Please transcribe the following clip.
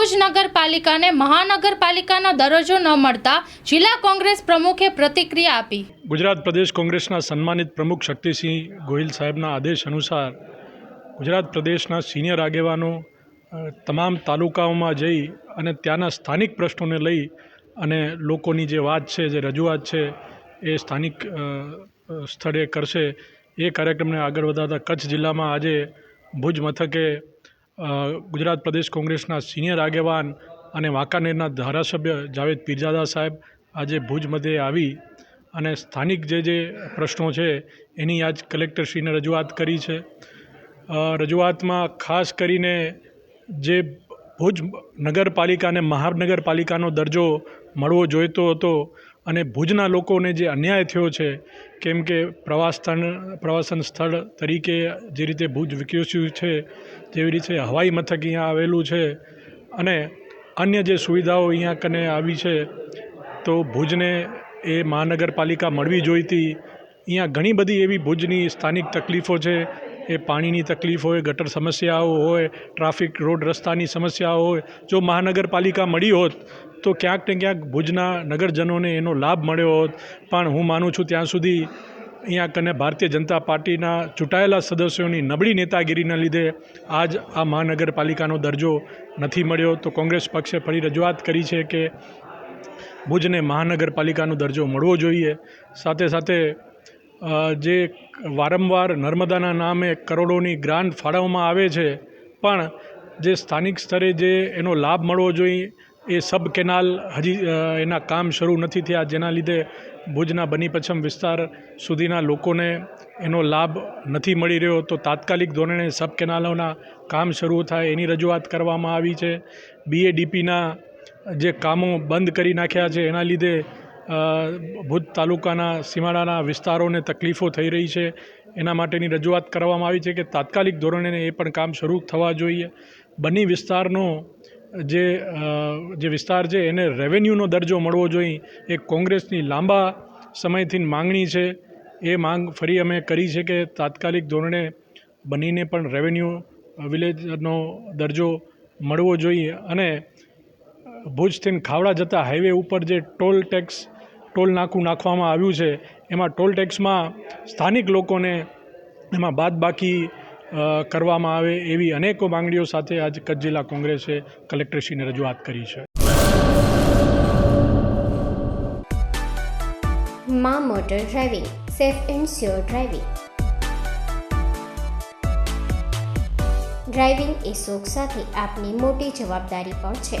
ભુજ નગરપાલિકાને મહાનગરપાલિકાનો દરજ્જો ન મળતા જિલ્લા કોંગ્રેસ પ્રમુખે પ્રતિક્રિયા આપી. ગુજરાત પ્રદેશ કોંગ્રેસના સન્માનિત પ્રમુખ શક્તિસિંહ ગોહિલ સાહેબના આદેશ અનુસાર ગુજરાત પ્રદેશના સિનિયર આગેવાનો તમામ તાલુકાઓમાં જઈ અને ત્યાંના સ્થાનિક પ્રશ્નોને લઈ અને લોકોની જે વાત છે, જે રજૂઆત છે, એ સ્થાનિક સ્થળે કરશે. એ કાર્યક્રમને આગળ વધારતા કચ્છ જિલ્લામાં આજે ભુજ મથકે ગુજરાત પ્રદેશ કોંગ્રેસના સિનિયર આગેવાન અને વાંકાનેરના ધારાસભ્ય જાવેદ પીરજાદા સાહેબ આજે ભુજ મધ્યે આવી અને સ્થાનિક જે જે પ્રશ્નો છે એની આજ કલેક્ટરશ્રીને રજૂઆત કરી છે. રજૂઆતમાં ખાસ કરીને જે ભુજ નગરપાલિકાને મહાનગરપાલિકાનો દરજ્જો મળવો જોઈતો હતો અને ભુજના લોકોને જે અન્યાય થયો છે, કેમ કે પ્રવાસ સ્થળ, પ્રવાસન સ્થળ તરીકે જે રીતે ભુજ વિકસ્યું છે જેવી રીતે હવાઈ મથક અહીંયા આવેલું છે અને અન્ય જે સુવિધાઓ અહીંયા કને આવી છે, તો ભુજને એ મહાનગરપાલિકા મળવી જોઈતી. અહીંયા ઘણી બધી એવી ભુજની સ્થાનિક તકલીફો છે એ પાણીની તકલીફ હોય, ગટર સમસ્યાઓ હોય, ટ્રાફિક, રોડ રસ્તાની સમસ્યાઓ હોય, જો મહાનગરપાલિકા મળી હોત, તો ક્યાંક ને ક્યાંક ભુજના નગરજનોને એનો લાભ મળ્યો હોત. પણ હું માનું છું ત્યાં સુધી અહીંયા કને ભારતીય જનતા પાર્ટીના ચૂંટાયેલા સદસ્યોની નબળી નેતાગીરીના લીધે આજ આ મહાનગરપાલિકાનો દરજ્જો નથી મળ્યો. તો કોંગ્રેસ પક્ષે ફરી રજૂઆત કરી છે કે ભુજને મહાનગરપાલિકાનો દરજ્જો મળવો જોઈએ. સાથે સાથે જે વારંવાર નર્મદાના નામે કરોડોની ગ્રાન્ટ ફાળવવામાં આવે છે, પણ જે સ્થાનિક સ્તરે જે એનો લાભ મળવો જોઈએ, એ સબ કેનાલ હજી એના કામ શરૂ નથી થયા, જેના લીધે ભુજના બની પચ્છમ વિસ્તાર સુધીના લોકોને એનો લાભ નથી મળી રહ્યો. તો તાત્કાલિક ધોરણે સબ કેનાલોના કામ શરૂ થાય એની રજૂઆત કરવામાં આવી છે. બીએડીપીના જે કામો બંધ કરી નાખ્યા છે, એના લીધે ભુજ તાલુકાના સીમાડાના વિસ્તારોને તકલીફો થઈ રહી છે. એના માટેની રજૂઆત કરવામાં આવી છે કે તાત્કાલિક ધોરણે એ પણ કામ શરૂ થવા જોઈએ. બની વિસ્તારનો જે જે વિસ્તાર છે એને રેવન્યુનો દરજ્જો મળવો જોઈએ. એ કોંગ્રેસની લાંબા સમયથી માંગણી છે. એ માંગ ફરી અમે કરી છે કે તાત્કાલિક ધોરણે બનીને પણ રેવન્યુ વિલેજનો દરજ્જો મળવો જોઈએ. અને ભુજથી ખાવડા જતા હાઈવે ઉપર જે ટોલ ટેક્સ ટોલ નાકું નાખવામાં આવ્યું છે. એમાં ટોલ ટેક્સમાં સ્થાનિક લોકોને એમાં બાદબાકી કરવામાં આવે એવી અનેકો માંગણીઓ સાથે આજ કચ્છ જિલ્લા કોંગ્રેસે કલેક્ટરશ્રીને રજૂઆત કરી છે. મા motor driving, safe and sure driving. Driving એ શોખ સાથે આપની મોટી જવાબદારી પણ છે.